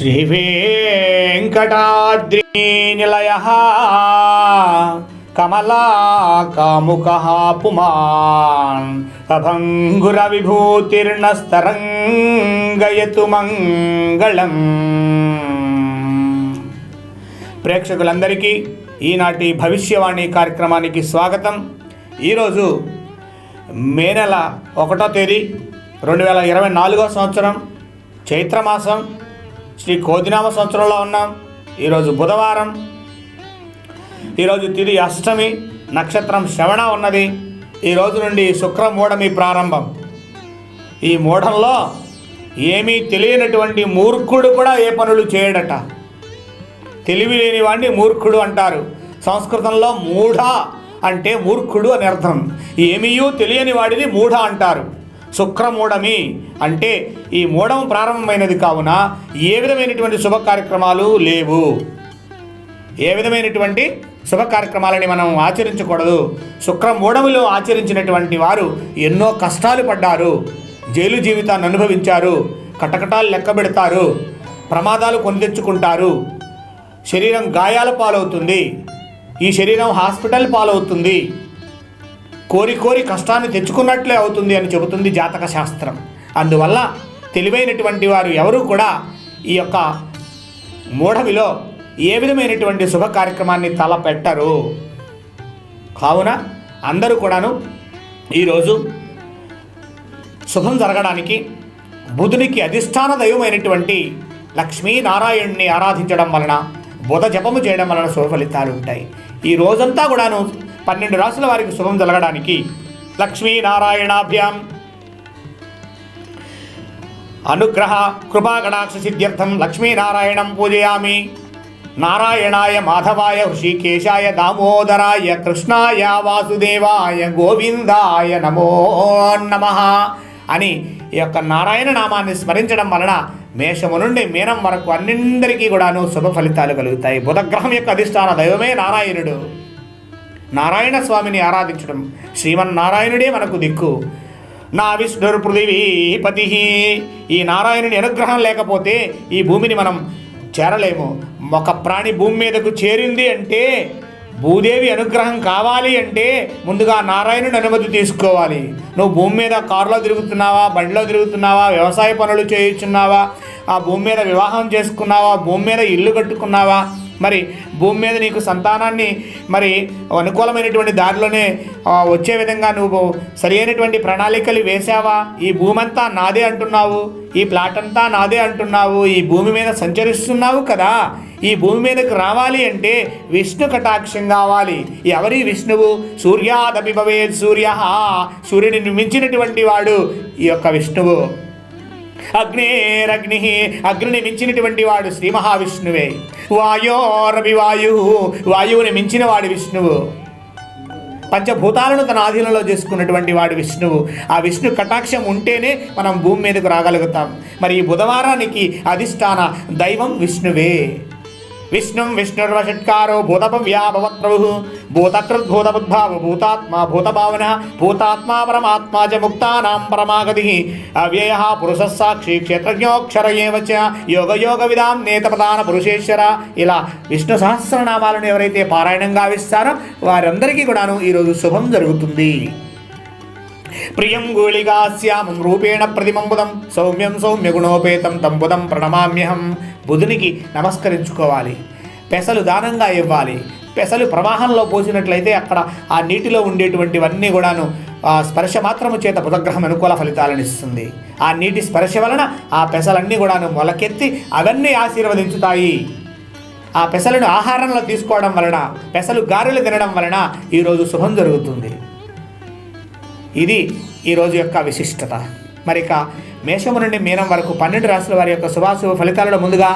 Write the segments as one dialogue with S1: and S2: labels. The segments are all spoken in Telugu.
S1: శ్రీవేంకటాద్రి నిలయ కమలా కాముక పుమాన్ అభంగుర విభూతిర్ణస్తరంగయతు మంగళం. ప్రేక్షకులందరికీ ఈనాటి భవిష్యవాణి కార్యక్రమానికి స్వాగతం. ఈరోజు మే నెల ఒకటో తేదీ రెండు వేల ఇరవై నాలుగో సంవత్సరం చైత్రమాసం. శ్రీ కోదినామ సంవత్సరంలో ఉన్నాం. ఈరోజు బుధవారం. ఈరోజు తిరి అష్టమి నక్షత్రం శ్రవణ ఉన్నది. ఈ రోజు నుండి శుక్ర మూఢమి ప్రారంభం. ఈ మూఢంలో ఏమీ తెలియనటువంటి మూర్ఖుడు కూడా ఏ పనులు చేయడట? తెలివి లేని వాడిని మూర్ఖుడు అంటారు. సంస్కృతంలో మూఢ అంటే మూర్ఖుడు అని అర్థం. ఏమీయూ తెలియని వాడిని మూఢ అంటారు. శుక్రమూఢమి అంటే ఈ మూఢం ప్రారంభమైనది కావున ఏ విధమైనటువంటి శుభ కార్యక్రమాలు లేవు. ఏ విధమైనటువంటి శుభ కార్యక్రమాలని మనం ఆచరించకూడదు. శుక్రమూఢములో ఆచరించినటువంటి వారు ఎన్నో కష్టాలు పడ్డారు. జైలు జీవితాన్ని అనుభవించారు. కటకటాలు లెక్క పెడతారు. ప్రమాదాలు కొని తెచ్చుకుంటారు. శరీరం గాయాల పాలవుతుంది. ఈ శరీరం హాస్పిటల్ పాలవుతుంది. కోరి కోరి కష్టాన్ని తెచ్చుకున్నట్లే అవుతుంది అని చెబుతుంది జాతక శాస్త్రం. అందువల్ల తెలివైనటువంటి వారు ఎవరూ కూడా ఈ యొక్క మూఢమిలో ఏ విధమైనటువంటి శుభ కార్యక్రమాన్ని తలపెట్టరు. కావున అందరూ కూడాను ఈరోజు శుభం జరగడానికి బుధునికి అధిష్టాన దైవమైనటువంటి లక్ష్మీనారాయణుని ఆరాధించడం వలన బుధ జపము చేయడం వలన శుభ ఫలితాలు ఉంటాయి. ఈ రోజంతా కూడాను పన్నెండు రాసుల వారికి శుభం జరగడానికి. లక్ష్మీనారాయణాభ్యాం అనుగ్రహ కృపాగణాక్ష సిద్ధ్యర్థం లక్ష్మీనారాయణం పూజయామి. నారాయణాయ మాధవాయ హృషికేశాయ దామోదరాయ కృష్ణాయ వాసుదేవాయ గోవిందాయ నమో నమ అని ఈ యొక్క నారాయణ నామాన్ని స్మరించడం వలన మేషము నుండి మీనం వరకు అన్నిందరికీ కూడాను శుభ ఫలితాలు కలుగుతాయి. బుధగ్రహం యొక్క అధిష్టాన దైవమే నారాయణుడు. నారాయణ స్వామిని ఆరాధించడం. శ్రీమన్నారాయణుడే మనకు దిక్కు. నా విష్ణుర్ పృథివీపతి. ఈ నారాయణుని అనుగ్రహం లేకపోతే ఈ భూమిని మనం చేరలేము. ఒక ప్రాణి భూమి మీదకు చేరింది అంటే భూదేవి అనుగ్రహం కావాలి అంటే ముందుగా నారాయణుని అనుమతి తీసుకోవాలి. నువ్వు భూమి మీద కారులో తిరుగుతున్నావా బండిలో తిరుగుతున్నావా వ్యవసాయ పనులు చేయుచున్నావా ఆ భూమి మీద వివాహం చేసుకున్నావా భూమి మీద ఇల్లు కట్టుకున్నావా మరి భూమి మీద నీకు సంతానాన్ని మరి అనుకూలమైనటువంటి దారిలోనే వచ్చే విధంగా నువ్వు సరి అయినటువంటి ప్రణాళికలు వేసావా ఈ భూమి అంతా నాదే అంటున్నావు ఈ ప్లాట్ అంతా నాదే అంటున్నావు ఈ భూమి మీద సంచరిస్తున్నావు కదా. ఈ భూమి మీదకి రావాలి అంటే విష్ణు కటాక్షం కావాలి. ఎవరి విష్ణువు? సూర్యాదపి భవేత్ సూర్య సూర్యుడిని మించినటువంటి వాడు ఈ యొక్క విష్ణువు. అగ్నేరగ్ని అగ్నిని మించినటువంటి వాడు శ్రీ మహావిష్ణువే. వాయోరవి వాయు వాయువుని మించిన వాడు విష్ణువు. పంచభూతాలను తన ఆధీనంలో చేసుకున్నటువంటి వాడు విష్ణువు. ఆ విష్ణు కటాక్షం ఉంటేనే మనం భూమి మీదకు రాగలుగుతాం. మరి ఈ బుధవారానికి అధిష్టాన దైవం విష్ణువే. విష్ణుం విష్ణుర్వషట్కారో భూతభవ్యా భూతకృద్భూతబుద్భావ భూతాత్మ భూతభావన. భూతాత్మా పరమాత్మా చ ముక్తానాం పరమాగతి. అవ్యయ పురుష సాక్షి క్షేత్రజ్ఞోక్షర ఏవ యోగయోగ విధాం నేత ప్రధాన పురుషేశ్వర. ఇలా విష్ణు సహస్రనామాలను ఎవరైతే పారాయణం గావిస్తారో వారందరికీ కూడాను ఈరోజు శుభం జరుగుతుంది. ప్రియం గోళికాశ్యామం రూపేణ ప్రతిమంబుదం సౌమ్యం సౌమ్య గుణోపేతం తంబుదం ప్రణమామ్యహం బుధునికి నమస్కరించుకోవాలి. పెసలు దానంగా ఇవ్వాలి. పెసలు ప్రవాహంలో పోసినట్లయితే అక్కడ ఆ నీటిలో ఉండేటువంటివన్నీ కూడాను ఆ స్పర్శ మాత్రము చేత బుధగ్రహం అనుకూల ఫలితాలను ఇస్తుంది. ఆ నీటి స్పర్శ వలన ఆ పెసలన్నీ కూడాను మొలకెత్తి అవన్నీ ఆశీర్వదించుతాయి. ఆ పెసలను ఆహారంలో తీసుకోవడం వలన పెసలు గారెలు తినడం వలన ఈరోజు శుభం జరుగుతుంది. ఇది ఈరోజు యొక్క విశిష్టత. మరి ఇక మేషము నుండి మీనం వరకు పన్నెండు రాశుల వారి యొక్క శుభాశుభ ఫలితాలలో ముందుగా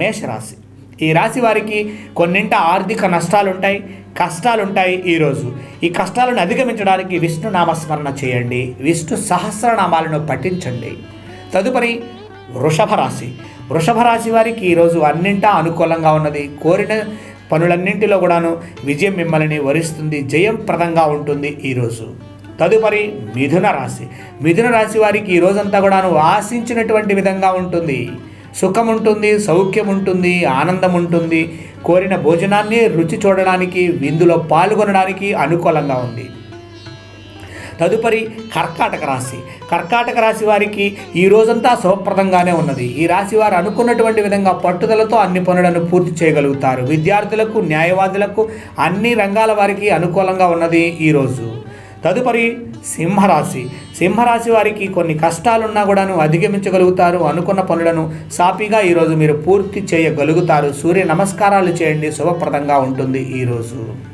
S1: మేషరాశి. ఈ రాశి వారికి కొన్నింట ఆర్థిక నష్టాలుంటాయి కష్టాలుంటాయి ఈరోజు ఈ కష్టాలను అధిగమించడానికి విష్ణు నామస్మరణ చేయండి. విష్ణు సహస్రనామాలను పఠించండి. తదుపరి వృషభ రాశి వృషభ రాశి వారికి ఈరోజు అన్నింటా అనుకూలంగా ఉన్నది. కోరిన పనులన్నింటిలో కూడాను విజయం మిమ్మల్ని వరిస్తుంది. జయప్రదంగా ఉంటుంది ఈరోజు. తదుపరి మిథున రాశి. మిథున రాశి వారికి ఈ రోజంతా కూడాను ఆశించినటువంటి విధంగా ఉంటుంది. సుఖం ఉంటుంది సౌఖ్యం ఉంటుంది ఆనందం ఉంటుంది కోరిన భోజనాన్ని రుచి చూడడానికి విందులో పాల్గొనడానికి అనుకూలంగా ఉంది. తదుపరి కర్కాటక రాశి. కర్కాటక రాశి వారికి ఈ రోజంతా శుభప్రదంగానే ఉన్నది. ఈ రాశి వారు అనుకున్నటువంటి విధంగా పట్టుదలతో అన్ని పనులను పూర్తి చేయగలుగుతారు. విద్యార్థులకు న్యాయవాదులకు అన్ని రంగాల వారికి అనుకూలంగా ఉన్నది ఈరోజు తదుపరి సింహరాశి. సింహరాశి వారికి కొన్ని కష్టాలున్నా కూడాను అధిగమించగలుగుతారు. అనుకున్న పనులను సాఫీగా ఈరోజు మీరు పూర్తి చేయగలుగుతారు. సూర్య నమస్కారాలు చేయండి. శుభప్రదంగా ఉంటుంది ఈరోజు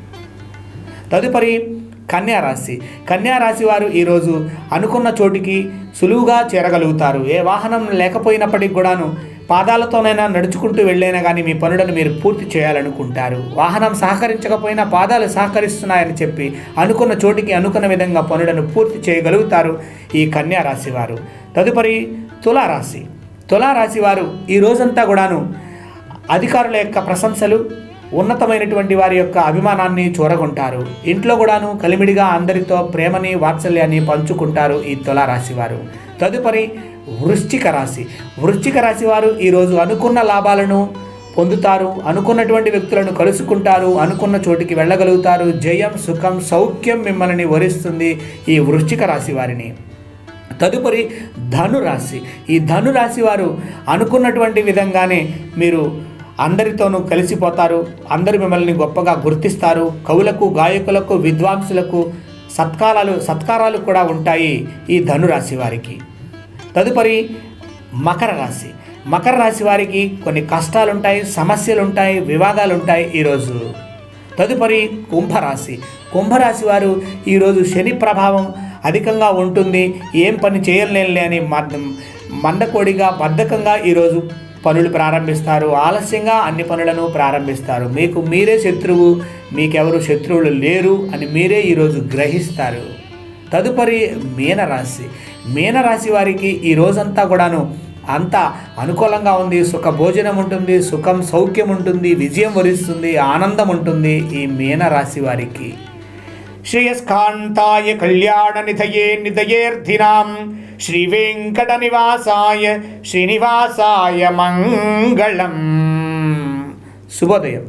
S1: తదుపరి కన్యారాశి కన్యారాశి వారు ఈరోజు అనుకున్న చోటికి సులువుగా చేరగలుగుతారు. ఏ వాహనం లేకపోయినప్పటికి కూడాను పాదాలతోనైనా నడుచుకుంటూ వెళ్ళైనా కానీ మీ పనులను మీరు పూర్తి చేయాలనుకుంటారు. వాహనం సహకరించకపోయినా పాదాలు సహకరిస్తున్నాయని చెప్పి అనుకున్న చోటికి అనుకున్న విధంగా పనులను పూర్తి చేయగలుగుతారు ఈ కన్యారాశి వారు. తదుపరి తులారాశి. తులారాశి వారు ఈ రోజంతా కూడాను అధికారుల యొక్క ప్రశంసలు ఉన్నతమైనటువంటి వారి యొక్క అభిమానాన్ని చూరగొంటారు. ఇంట్లో కూడాను కలిమిడిగా అందరితో ప్రేమని వాత్సల్యాన్ని పంచుకుంటారు ఈ తులారాశి వారు తదుపరి వృశ్చిక రాశి. వృశ్చిక రాశి వారు ఈరోజు అనుకున్న లాభాలను పొందుతారు. అనుకున్నటువంటి వ్యక్తులను కలుసుకుంటారు. అనుకున్న చోటికి వెళ్ళగలుగుతారు. జయం సుఖం సౌఖ్యం మిమ్మల్ని వరిస్తుంది ఈ వృశ్చిక రాశి వారిని తదుపరి ధనురాశి. ఈ ధనురాశి వారు అనుకున్నటువంటి విధంగానే మీరు అందరితోనూ కలిసిపోతారు. అందరు మిమ్మల్ని గొప్పగా గుర్తిస్తారు. కవులకు గాయకులకు విద్వాంసులకు సత్కారాలు సత్కారాలు కూడా ఉంటాయి ఈ ధనురాశి వారికి. తదుపరి మకర రాశి. మకర రాశి వారికి కొన్ని కష్టాలు ఉంటాయి సమస్యలు ఉంటాయి వివాదాలు ఉంటాయి ఈరోజు. తదుపరి కుంభరాశి. కుంభరాశి వారు ఈరోజు శని ప్రభావం అధికంగా ఉంటుంది. ఏం పని చేయలేని అని మందకోడిగా బద్ధకంగా ఈరోజు పనులు ప్రారంభిస్తారు. ఆలస్యంగా అన్ని పనులను ప్రారంభిస్తారు. మీకు మీరే శత్రువు మీకెవరు శత్రువులు లేరు అని మీరే ఈరోజు గ్రహిస్తారు. తదుపరి మీనరాశి. మీనరాశి వారికి ఈ రోజంతా కూడాను అంత అనుకూలంగా ఉంది. సుఖ భోజనం ఉంటుంది సుఖం సౌఖ్యం ఉంటుంది విజయం వరిస్తుంది ఆనందం ఉంటుంది ఈ మీనరాశి వారికి. శ్రేయస్కాంతాయ కళ్యాణ నిధయే నిధయేర్థినాం శ్రీ వెంకట నివాసాయ శ్రీనివాసాయ మంగళం శుభోదయం